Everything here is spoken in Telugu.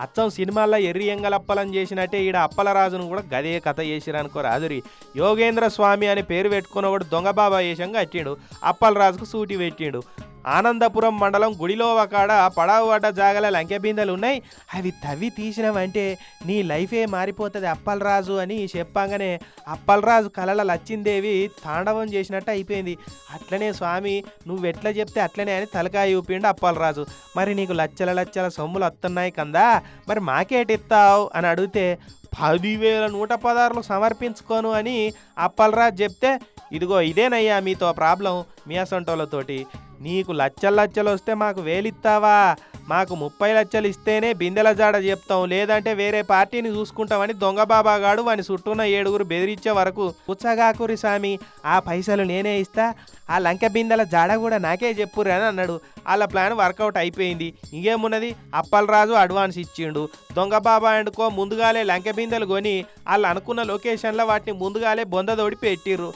అచ్చం సినిమాల్లో ఎర్రి ఎంగలప్పలం చేసినట్టే ఈడ అప్పలరాజును కూడా గదే కథ చేసిరనుకో రాజురి. యోగేంద్ర స్వామి అనే పేరు పెట్టుకున్న ఒకడు దొంగ వేషంగా అట్టిండు. అప్పలరాజుకు సూటి పెట్టిండు. ఆనందపురం మండలం గుడిలో కాడ పడవ పడ్డ జాగల లంకె బిందెలు ఉన్నాయి. అవి తవ్వి తీసినావంటే నీ లైఫే మారిపోతుంది అప్పలరాజు అని చెప్పంగానే అప్పలరాజు కలల లచ్చిందేవి తాండవం చేసినట్టు అయిపోయింది. అట్లనే స్వామి నువ్వెట్లా చెప్తే అట్లనే అని తలకాయ ఊపిండు అప్పలరాజు. మరి నీకు లచ్చల లచ్చల సొమ్ములు వస్తున్నాయి కందా? మరి మాకేటిస్తావు అని అడిగితే పదివేల నూట పదార్లు సమర్పించుకోను అని అప్పలరాజు చెప్తే ఇదిగో ఇదేనయ్యా మీతో ప్రాబ్లం మీ అసంటోళ్ళతోటి నీకు లచ్చలు లచ్చలు వస్తే మాకు వేలిస్తావా మాకు ముప్పై లచ్చలు ఇస్తేనే బిందెల జాడ చెప్తాం లేదంటే వేరే పార్టీని చూసుకుంటామని దొంగ బాబాగాడు వాని చుట్టూన్న ఏడుగురు బెదిరించే వరకు. పుచ్చగాకురి స్వామి ఆ పైసలు నేనే ఇస్తా ఆ లంక బిందెల జాడ కూడా నాకే చెప్పురు అని అన్నాడు. వాళ్ళ ప్లాన్ వర్కౌట్ అయిపోయింది. ఇంకేమున్నది? అప్పలరాజు అడ్వాన్స్ ఇచ్చిండు. దొంగ బాబా అండుకో ముందుగాలే లంక బిందెలు కొని వాళ్ళు అనుకున్న లొకేషన్లో వాటిని ముందుగాలే బొందదోడి పెట్టిర్రు.